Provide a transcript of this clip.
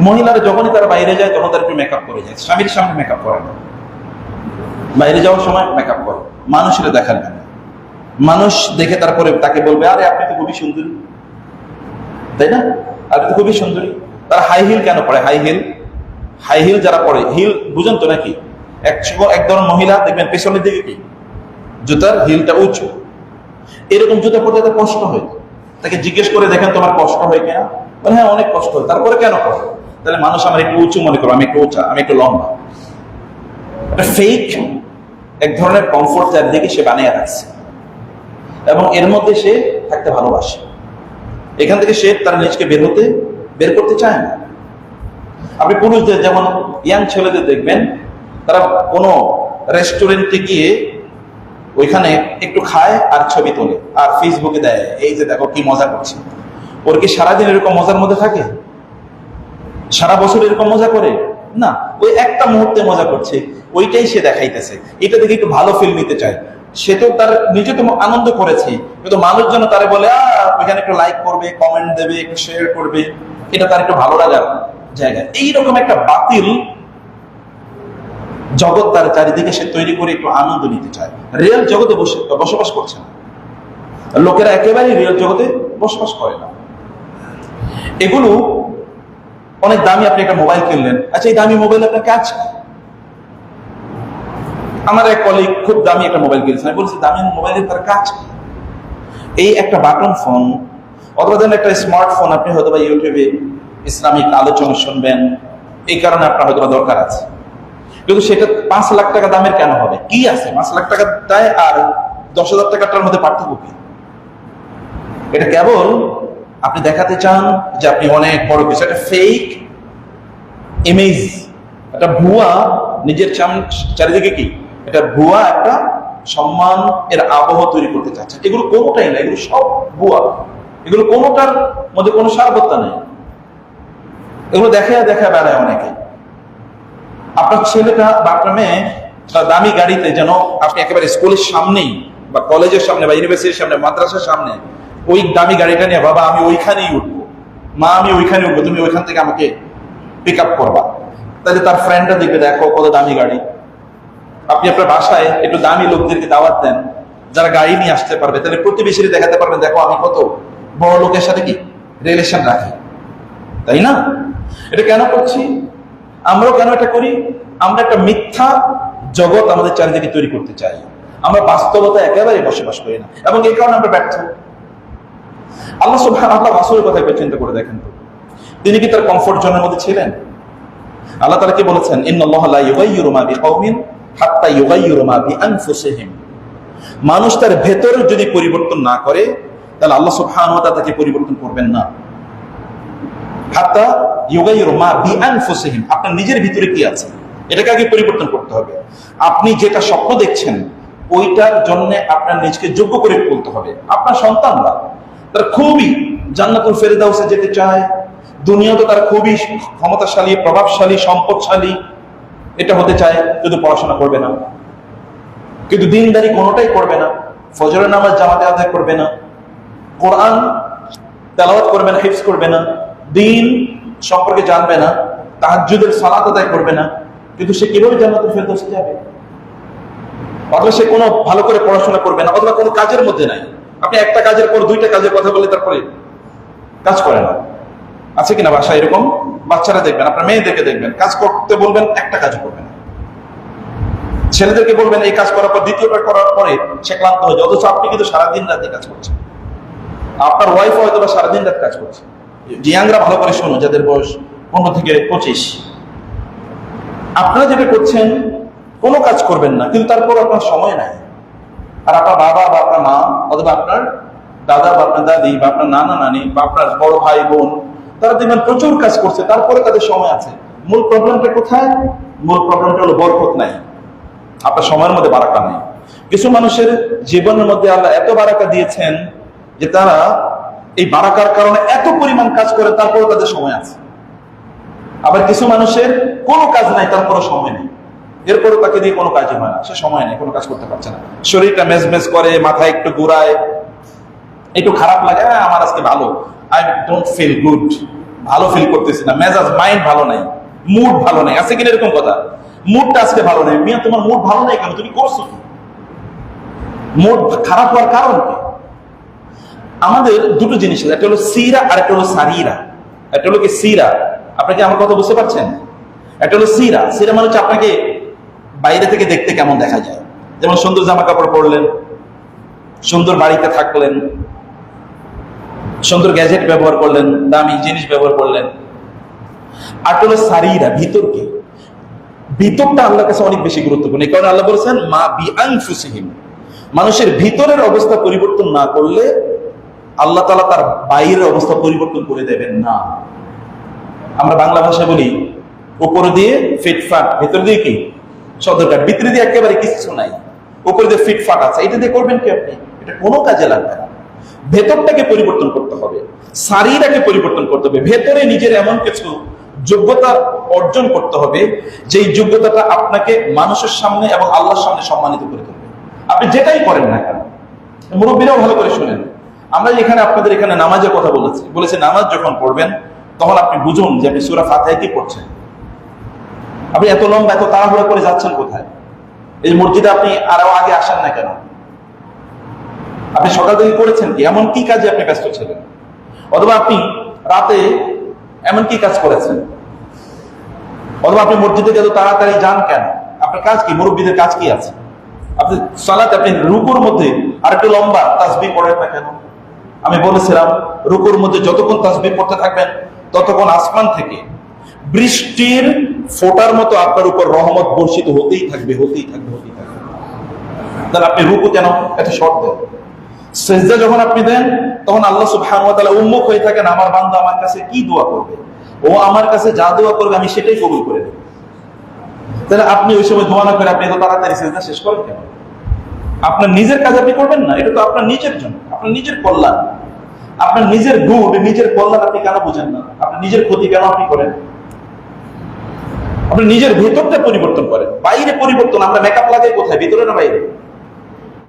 মহিলারা যখনই তারা বাইরে যায়, তখন তারা একটু মেকআপ করে যায়। স্বামীর সামনে মেকআপ করে না। বাইরে যাওয়ার সময় মেকআপ করে। মানুষের দেখার জন্য। মানুষ দেখে তারপরে তাকে বলবে, আরে, আপনি তো খুবই সুন্দরী। তাই না? আপনি তো খুবই সুন্দরী। তারা হাই হিল কেন পড়ে? হাই হিল হাই হিল যারা পড়ে হিল বুঝেন তো নাকি? এক এক ধরনের মহিলা, দেখবেন পেছনের দিকে কি? জুতার হিলটা উঁচু। এরকম জুতা পড়তে তাদের কষ্ট হয়। তাকে জিজ্ঞেস করে দেখেন, তোমার কষ্ট হয় কিনা? হ্যাঁ অনেক কষ্ট হয়। তারপরে কেন করে তাহলে মানুষ আমার একটু উঁচু মনে করো, আমি একটু উঁচা, আমি একটু লম্বা। ফেক এক ধরনের কমফোর্ট চারদিকে সে বানিয়ে রাখছে। এবং এর মধ্যে সে থাকতে ভালোবাসে। এখান থেকে সে তার নিজকে বের হতে, বের করতে চায় না। আপনি পুরুষদের যেমন ইয়াং ছেলেদের দেখবেন, তারা কোনো রেস্টুরেন্টে গিয়ে ওইখানে একটু খায় আর ছবি তোলে, আর ফেসবুকে দেয়, এই যে দেখো কি মজা করছে। ওর কি সারাদিন এরকম মজার মধ্যে থাকে? সারা বছর এরকম মজা করে? না, ওই একটা মুহূর্তে মজা করছে। ওইটাই সে দেখাইতেছে। এটা দেখে একটু ভালো ফিল নিতে চায়। সে তো তার নিজে তো আনন্দ করেছে। কিন্তু মানুষজন তারে বলে ওইখানে একটু লাইক করবে কমেন্ট দেবে, একটু শেয়ার করবে। এটা তার একটু ভালো লাগার জায়গা। এইরকম একটা বাতিল জগৎ তার চারিদিকে সে তৈরি করে একটু আনন্দ নিতে চায়। রিয়েল জগতে বসে, বসবাস করছে না। লোকেরা একেবারেই রিয়েল জগতে বসবাস করে না। এগুলো অনেক দামি আপনি একটা মোবাইল কিনলেন। আচ্ছা এই দামি মোবাইল আপনার কাজ? আমার এক কলিগ খুব দামি একটা মোবাইল কিনেছেন। আমি বলছি, দামি মোবাইলের তার কাজ এই একটা বাটন ফোন অথবা ধরেন একটা স্মার্টফোন আপনি হয়তো বা ইউটিউবে ইসলামিক আলোচনা শুনবেন। এই কারণে আপনার হয়তো দরকার আছে। কিন্তু সেটা পাঁচ লাখ টাকা দামের কেন হবে? কি আছে? পাঁচ লাখ টাকা দেয় আর দশ হাজার টাকাটার মধ্যে পার্থক্য কি? এটা কেবল আপনি দেখাতে চান যে আপনি অনেক বড় কিছু, একটা ফেক ইমেজ একটা ভুয়া, নিজের চারিদিকে কি? এটা ভুয়া, একটা সম্মান এর আবহ তৈরি করতে চাচ্ছে। এগুলো কোনোটাই না, এগুলো সব ভুয়া। এগুলো কোনোটার মধ্যে কোনো সারবত্তা নেই। এগুলো দেখে দেখা বেড়ায় অনেকে। আপনার ছেলেটা বা আপনার মেয়ে, তার দামি গাড়িতে যেন আপনি একেবারে স্কুলের সামনেই বা কলেজের সামনে বা ইউনিভার্সিটির সামনে, মাদ্রাসার সামনে ওই দামি গাড়িটা নিয়ে, বাবা, আমি ওইখানেই উঠবো। মা, আমি ওইখানে উঠবো। তুমি ওইখান থেকে আমাকে পিক আপ করবা। তাহলে তার ফ্রেন্ডটা দেখবে, দেখো, কত দামি গাড়ি। আপনি আপনার বাসায় একটু দামি লোকদেরকে দাওয়াত দেন, যারা গাড়ি নিয়ে আসতে পারবে। তাহলে প্রতিবেশীরা দেখাতে পারবেন, দেখো, আমি কত বড় লোকের সাথে কি রিলেশন রাখি। তাই না? এটা কেন করছি? আমরাও কেন এটা করি? আমরা একটা মিথ্যা জগৎ আমাদের চারিদিকে তৈরি করতে চাই। আমরা বাস্তবতা একেবারে বসবাস করি না। এবং এই কারণে আমরা ব্যর্থ। আল্লাহ সুবহান আল্লাহ রাসূলের কথা একবার চিন্তা করে দেখেন তো। তিনি কি তার কমফোর্ট জোনের মধ্যে ছিলেন? আল্লাহ তাআলা কি বলেছেন? মানুষ তার ভেতর যদি পরিবর্তন না করে, তাহলে আল্লাহ সুবহানাহু তাকে পরিবর্তন করবেন না। আপনার নিজের ভিতরে কি আছে? এটাকে আগে পরিবর্তন করতে হবে। আপনি যেটা স্বপ্ন দেখছেন, ওইটার জন্য আপনার নিজকে যোগ্য করে তুলতে হবে। আপনার সন্তানরা তারা খুবই জান্নাতুল ফেরদাউসে যেতে চায়। দুনিয়াতে তারা খুবই ক্ষমতাশালী, প্রভাবশালী, সম্পদশালী। এটা হতে চায় কিন্তু পড়াশোনা করবে না। কিন্তু দিনদারি কোনোটাই করবে না। ফজরের নামাজ জামাতে আদায় করবে না। কোরআন তেলাওয়াত করবে না, হিফজ করবে না। দিন সম্পর্কে জানবে না। তাহাজ্জুদের সালাত আদায় করবে না। কিন্তু সে কীভাবে জান্নাতুল ফেরদৌসে যাবে? অথবা সে কোনো ভালো করে পড়াশোনা করবে না, অথবা কোনো কাজের মধ্যে নাই। আপনি একটা কাজের পর দুইটা কাজের কথা বলে তারপরে কাজ করে না। আছে কিনা বাসা এরকম? বাচ্চারা দেখবেন, আপনার মেয়েদেরকে দেখবেন, কাজ করতে বলবেন, একটা কাজ করবেন ছেলেদেরকে বলবেন, এই কাজ করার পর, দ্বিতীয়বার করার পরে সে ক্লান্ত হয়ে অথচ আপনি কিন্তু সারাদিন রাতে কাজ করছেন। আপনার ওয়াইফ হয়তো বা সারাদিন রাত কাজ করছে। জিয়াংরা ভালো করে শোনো, যাদের বয়স পনেরো থেকে পঁচিশ। আপনারা যেটা করছেন, কোনো কাজ করবেন না, কিন্তু তারপর আপনার সময় নাই। আর আপনার বাবা বা আপনার মা, অথবা আপনার দাদা বা আপনার দাদি বা আপনার নানা নানি বা আপনার বড় ভাই, বোন, তারা দেখবেন প্রচুর কাজ করছে, তারপরে তাদের সময় আছে। মূল প্রবলেমটা কোথায়? মূল প্রবলেমটা হলো বরকত নাই। আপনার সময়ের মধ্যে বারাকা নেই। কিছু মানুষের জীবনের মধ্যে আল্লাহ এত বারাকা দিয়েছেন যে তারা এই বারাকার কারণে এত পরিমাণ কাজ করে, তারপরে তাদের সময় আছে। আবার কিছু মানুষের কোনো কাজ নাই তারপরে সময় নেই। এরপরে তাকে দিয়ে কোনো কাজই হয় না। সে সময় নেই, কোনো কাজ করতে পারছে না। শরীরটা মেজমেজ করে, মাথা একটু ঘুরায়, একটু খারাপ লাগে হ্যাঁ আমার আজকে ভালো। আই ডোন্ট ফিল গুড ভালো ফিল করতেছি না। মেজাজ মাইন্ড ভালো নাই। মুড ভালো নাই। আছে কিনা এরকম কথা? মুডটা আজকে ভালো নাই। মিয়া, তোমার মুড ভালো নাই কেন? তুমি করছ কি? মুড খারাপ হওয়ার কারণ কি? আমাদের দুটো জিনিস আছে। একটা হলো সিরা আর একটা হলো সারিরা। একটা হলো কি সিরা? আপনাকে আমার কথা বুঝতে পারছেন? একটা হলো সিরা। সিরা মানে হচ্ছে আপনাকে বাইরে থেকে দেখতে কেমন দেখা যায়? যেমন সুন্দর জামা কাপড় পরলেন, সুন্দর বাড়িতে থাকলেন, সুন্দর গ্যাজেট ব্যবহার করলেন, দামি জিনিস ব্যবহার করলেন। আর সারিরা, ভিতরকে? ভিতরটা আল্লাহর কাছে অনেক বেশি গুরুত্বপূর্ণ। কারণে আল্লাহ বলেছেন, মা বি আনফুসিহিম মানুষের ভিতরের অবস্থা পরিবর্তন না করলে আল্লাহ তালা তার বাইরের অবস্থা পরিবর্তন করে দেবেন না। আমরা বাংলা ভাষায় বলি, উপরে দিয়ে ফিটফাট, ভেতর দিয়ে কি? সদরকার ভিতরে দিয়ে একেবারে কিছু নাই। উপরে দিয়ে ফিটফাট আছে, এটা দিয়ে করবেন কি আপনি? এটা কোনো কাজে লাগবে না। ভেতরটাকে পরিবর্তন করতে হবে। শারীরাকে পরিবর্তন করতে হবে। ভেতরে নিজের এমন কিছু যোগ্যতা অর্জন করতে হবে, যেই যোগ্যতাটা আপনাকে মানুষের সামনে এবং আল্লাহর সামনে সম্মানিত করে তুলবে। আপনি যেটাই করেন না কেন, মুরব্বীরাও ভালো করে শুনেন। আমরা এখানে আপনাদের এখানে নামাজের কথা বলেছি। বলেছি, নামাজ যখন পড়বেন, তখন আপনি বুঝুন যে আপনি সুরা ফাতায় কি পড়ছেন। আপনি এত লম্বা, এত তাড়াহুড়া করে যাচ্ছেন কোথায়? এই মসজিদে আপনি আরও আগে আসেন না কেন? আপনি সকাল থেকে করেছেন কি? এমন কি কাজে আপনি ব্যস্ত ছিলেন? অথবা আপনি রাতে এমন কি কাজ করেছেন? অথবা আপনি মসজিদে এত তাড়াতাড়ি যান কেন? আপনার কাজ কি? মুরব্বীদের কাজ কি আছে? আপনি সালাতে আপনি রুকুর মধ্যে আর একটু লম্বা তাসবি পড়েন না কেন? আমি বলেছিলাম, রুকুর মধ্যে যতক্ষণ তাসবি পড়তে থাকবেন, ততক্ষণ আসমান থেকে বৃষ্টির ফোটার মতো আপনার উপর রহমত বর্ষিত হতেই থাকবে হতেই থাকবে হতেই থাকবে। তাহলে আপনি রুকু কেন? এত শর্ত। সেজদা যখন আপনি দেন, তখন আল্লাহ সুবহানাহু ওয়া তাআলা হয়ে থাকেন, আমার বান্দা আমার কাছে কি দোয়া করবে? ও আমার কাছে যা দোয়া করবে, আমি সেটাই কবুল করে দেব তাহলে আপনি ওই সময় দোয়া না করে আপনি এত তাড়াতাড়ি সেজদা শেষ করেন কেন? আপনার নিজের কাজ আপনি করবেন না, এটা তো আপনার নিজের জন্য, আপনার নিজের কল্যাণ। আপনার নিজের গুণ নিজের কল্যাণ আপনি কেন বোঝেন না? আপনার নিজের ক্ষতি কেন আপনি করেন? আপনি নিজের ভেতরটা পরিবর্তন করেন। বাইরে পরিবর্তন আমরা মেকআপ লাগাই কোথায়? ভিতরে না বাইরে?